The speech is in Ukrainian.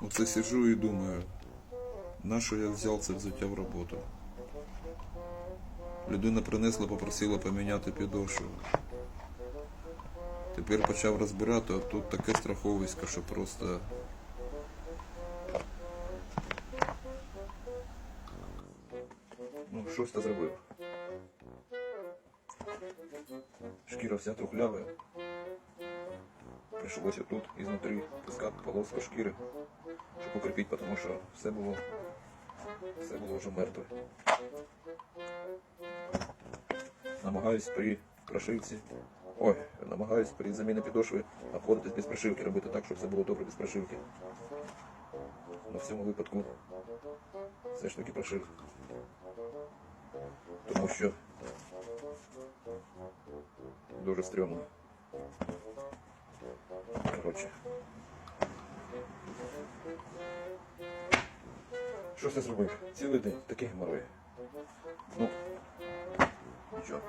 Оце сиджу і думаю, на що я взяв це взуття в роботу. Людина принесла, попросила поміняти підошву. Тепер почав розбирати, а тут таке страховисько, що просто. Ну, щось то зробив. Шкіра вся трухлява. Пришлося тут изнутри пускати полоску шкіри, щоб укріпити, тому що все було, все було вже мертве. Намагаюсь при прошивці. Ой, намагаюсь при заміні підошви обходитись без прошивки, робити так, щоб все було добре без прошивки. Но в цьому випадку все ж таки прошив. Тому що дуже стрьомно. Коротше. Що ж ти зробив? Цілий день такий геморрой. Ну, нічого.